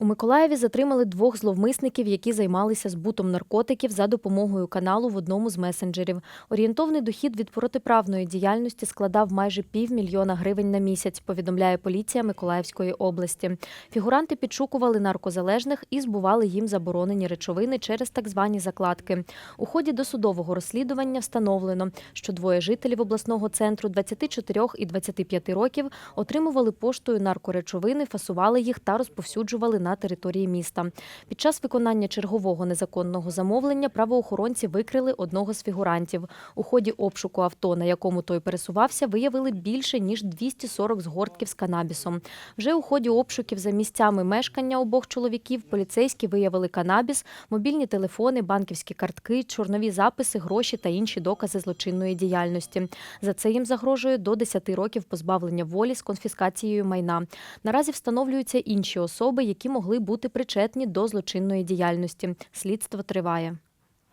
У Миколаєві затримали двох зловмисників, які займалися збутом наркотиків за допомогою каналу в одному з месенджерів. Орієнтовний дохід від протиправної діяльності складав майже півмільйона гривень на місяць, повідомляє поліція Миколаївської області. Фігуранти підшукували наркозалежних і збували їм заборонені речовини через так звані закладки. У ході досудового розслідування встановлено, що двоє жителів обласного центру 24 і 25 років отримували поштою наркоречовини, фасували їх та розповсюджували на території міста. Під час виконання чергового незаконного замовлення правоохоронці викрили одного з фігурантів. У ході обшуку авто, на якому той пересувався, виявили більше ніж 240 згортків з канабісом. Вже у ході обшуків за місцями мешкання обох чоловіків поліцейські виявили канабіс, мобільні телефони, банківські картки, чорнові записи, гроші та інші докази злочинної діяльності. За це їм загрожує до 10 років позбавлення волі з конфіскацією майна. Наразі встановлюються інші особи, які могли бути причетні до злочинної діяльності. Слідство триває.